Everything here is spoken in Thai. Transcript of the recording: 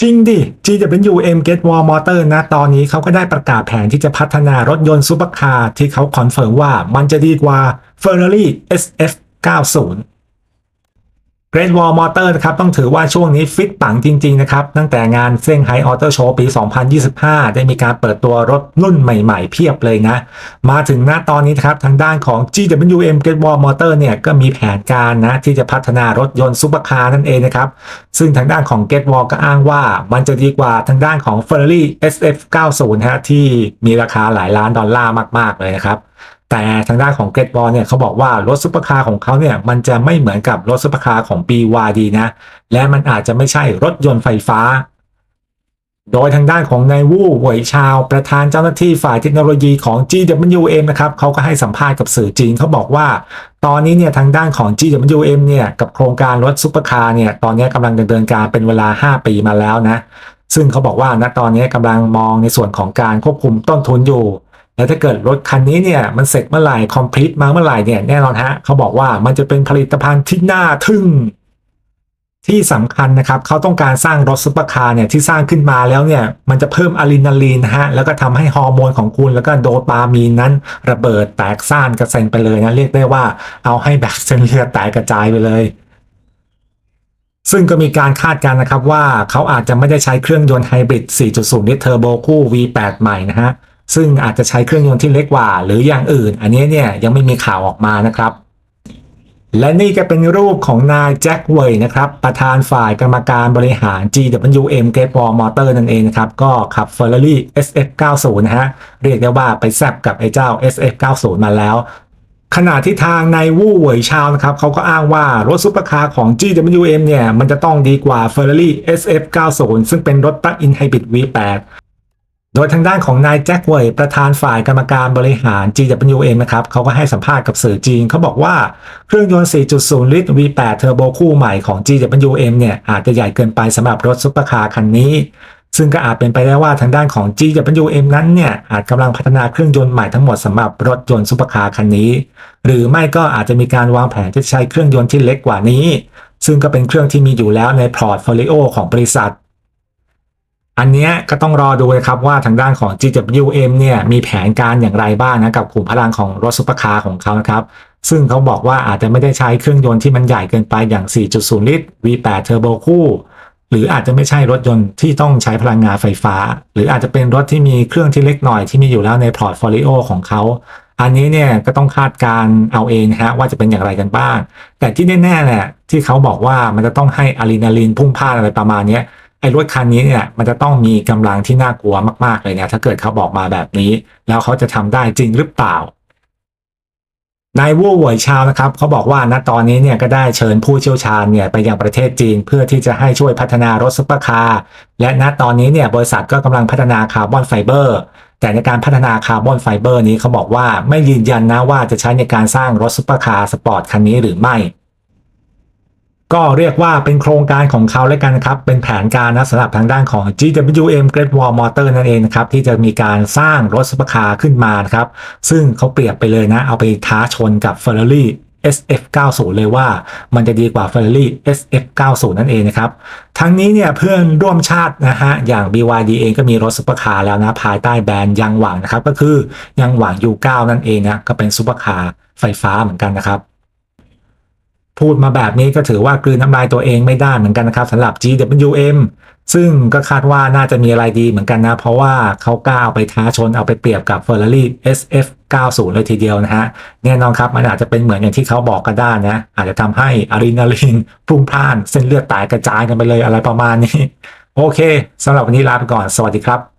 จริงดิ GWM Get Wall Motor นะตอนนี้เขาก็ได้ประกาศแผนที่จะพัฒนารถยนต์ซูเปอร์คาร์ที่เขาคอนเฟิร์มว่ามันจะดีกว่า Ferrari SF 90 Great Wall Motor นะครับต้องถือว่าช่วงนี้ฟิตปังจริง ๆ นะครับ ตั้งแต่งานเซี่ยงไฮ้ออโต้โชว์ปี 2025 ได้มีการเปิดตัวรถรุ่นใหม่ ๆ เพียบเลยนะ มาถึงหน้าตอนนี้นะครับ ทางด้านของ GWM Great Wall Motor เนี่ย ก็มีแผนการนะ ที่จะพัฒนารถยนต์ซุปเปอร์คาร์นั่นเองนะครับ ซึ่งทางด้านของ Great Wall ก็อ้างว่ามันจะดีกว่าทางด้านของ Ferrari SF 90นะฮะที่มีราคาหลายล้านดอลลาร์มากๆเลยนะครับ แต่ทางด้านของ Great Wall เนี่ยเขาบอกว่ารถซุปเปอร์คาร์ของเขาเนี่ยมันจะไม่เหมือนกับรถซุปเปอร์คาร์ของ BYD นะ และมันอาจจะไม่ใช่รถยนต์ไฟฟ้า โดยทางด้านของนายวู่หวยชาว ประธานเจ้าหน้าที่ฝ่ายเทคโนโลยีของ GWM นะครับเขาก็ให้สัมภาษณ์กับสื่อจีนเขาบอกว่า ตอนนี้เนี่ยทางด้านของ GWM เนี่ยกับโครงการรถซุปเปอร์คาร์เนี่ยตอนนี้กำลังดำเนินการเป็นเวลา 5 ปีมาแล้วนะ ซึ่งเขาบอกว่าณตอนนี้กำลังมองในส่วนของการควบคุมต้นทุนอยู่ แล้วถ้าเกิดรถคันนี้เนี่ยมันเสร็จเมื่อไหร่คอมพลีทมาเมื่อไหร่เนี่ยแน่นอนฮะเขาบอกว่ามันจะเป็นผลิตภัณฑ์ที่น่าทึ่ง ที่สำคัญนะครับเขาต้องการสร้างรถซุปเปอร์คาร์เนี่ยที่สร้างขึ้นมาแล้วเนี่ยมันจะเพิ่มอะดรีนาลีนฮะแล้วก็ทำให้ฮอร์โมนของคุณแล้วก็โดปามีนนั้น ระเบิดแตกซ่านกระเซ็นไปเลยนะเรียกได้ว่าเอาให้แบบเส้นเลือดแตกกระจายไปเลยซึ่งก็มีการคาดการณ์นะครับว่าเขาอาจจะไม่ได้ใช้เครื่องยนต์ไฮบริด 4.0 ลิตรเทอร์โบคู่ V8 ใหม่นะฮะ ซึ่งอาจจะใช้เครื่องยนต์ที่เล็กกว่า หรืออย่างอื่น อันนี้เนี่ยยังไม่มีข่าวออกมานะครับ และนี่ก็เป็นรูปของนายแจ็คเวยนะครับ ประธานฝ่ายกรรมการบริหาร GWM Great Wall Motor นั่นเองนะครับ ก็ขับ Ferrari SF90 นะฮะ เรียกได้ว่าไปแซบกับไอ้เจ้า SF90 มาแล้วขณะที่ทางนายวู่เหวยชาวนะครับเขาก็อ้างว่ารถซุปเปอร์คาร์ของ GWM เนี่ย มันจะต้องดีกว่า Ferrari SF90 ซึ่งเป็นรถ Plug-in Hybrid V8 โดยทางด้านของนายแจ็คเวยประธานฝ่ายกรรมการบริหาร GWM นะครับเขาก็ให้สัมภาษณ์กับสื่อจีนเขาบอกว่าเครื่องยนต์ 4.0 ลิตร V8 เทอร์โบคู่ใหม่ของ GWM เนี่ยอาจจะใหญ่เกินไปสำหรับรถซุปเปอร์คาร์คันนี้ ซึ่งก็อาจเป็นไปได้ว่าทางด้านของ GWM นั้นเนี่ยอาจกำลังพัฒนาเครื่องยนต์ใหม่ทั้งหมดสำหรับรถยนต์ซุปเปอร์คาร์คันนี้ หรือไม่ก็อาจจะมีการวางแผนที่จะใช้เครื่องยนต์ที่เล็กกว่านี้ ซึ่งก็เป็นเครื่องที่มีอยู่แล้วในพอร์ตโฟลิโอของบริษัท อันนี้ก็ต้องรอดูนะครับว่าทางด้านของ GWM เนี่ยมีแผนการอย่างไรบ้างนะกับกลุ่มพลังของรถซุปเปอร์คาร์ของเขานะครับซึ่งเขาบอกว่าอาจจะไม่ได้ใช้เครื่องยนต์ที่มันใหญ่เกินไปอย่าง 4.0 ลิตร V8 เทอร์โบคู่หรืออาจจะไม่ใช่รถยนต์ที่ต้องใช้พลังงานไฟฟ้า หรืออาจจะเป็นรถที่มีเครื่องที่เล็กหน่อยที่มีอยู่แล้วในพอร์ตโฟลิโอของเขา อันนี้เนี่ยก็ต้องคาดการเอาเองนะฮะว่าจะเป็นอย่างไรกันบ้าง แต่ที่แน่ๆเนี่ยที่เขาบอกว่ามันจะต้องให้อะดรีนาลีนพุ่งพล่านอะไรประมาณนี้ ไอ้รถคันนี้เนี่ยมันจะต้องมีกำลังที่น่ากลัวมาก ๆ เลยเนี่ยถ้าเกิดเขาบอกมาแบบนี้ แล้วเขาจะทำได้จริงหรือเปล่านายวู่หวยชาวนะครับเขาบอกว่าณตอนนี้เนี่ยก็ได้เชิญผู้เชี่ยวชาญเนี่ยไปยังประเทศจีน เพื่อที่จะให้ช่วยพัฒนารถซุปเปอร์คาร์และณตอนนี้เนี่ยบริษัทก็กำลังพัฒนาคาร์บอนไฟเบอร์แต่ในการพัฒนาคาร์บอนไฟเบอร์นี้เขาบอกว่าไม่ยืนยันนะว่าจะใช้ในการสร้างรถซุปเปอร์คาร์สปอร์ตคันนี้หรือไม่ ก็เรียกว่าเป็นโครงการของเขาแล้วกันนะครับ เป็นแผนการนะสำหรับทางด้านของ GWM Great Wall Motor นั่นเองนะครับ ที่จะมีการสร้างรถซุปเปอร์คาร์ขึ้นมานะครับ ซึ่งเขาเปรียบไปเลยนะ เอาไปท้าชนกับ Ferrari SF90 เลยว่ามันจะดีกว่า Ferrari SF90 นั่นเองนะครับ ทั้งนี้เนี่ยเพื่อนร่วมชาตินะฮะ อย่าง BYD เองก็มีรถซุปเปอร์คาร์แล้วนะ ภายใต้แบรนด์ยังหวังนะครับ ก็คือยังหวัง U9 นั่นเองนะ ก็เป็นซุปเปอร์คาร์ไฟฟ้าเหมือนกันนะครับ พูดมาแบบนี้ก็ถือว่ากลืนน้ำลายตัวเองไม่ได้เหมือนกันนะครับสำหรับ GWM ซึ่งก็คาดว่าน่าจะมีอะไรดีเหมือนกันนะ เพราะว่าเขากล้าเอาไปท้าชนเอาไปเปรียบกับ Ferrari SF90 เลยทีเดียวนะฮะแน่นอนครับมันอาจจะเป็นเหมือนอย่างที่เขาบอกก็ได้นะ อาจจะทำให้อะดรีนาลีนพุ่งพล่าน เส้นเลือดแตกกระจายกันไปเลยอะไรประมาณนี้ โอเคสำหรับวันนี้ลาไปก่อนสวัสดีครับ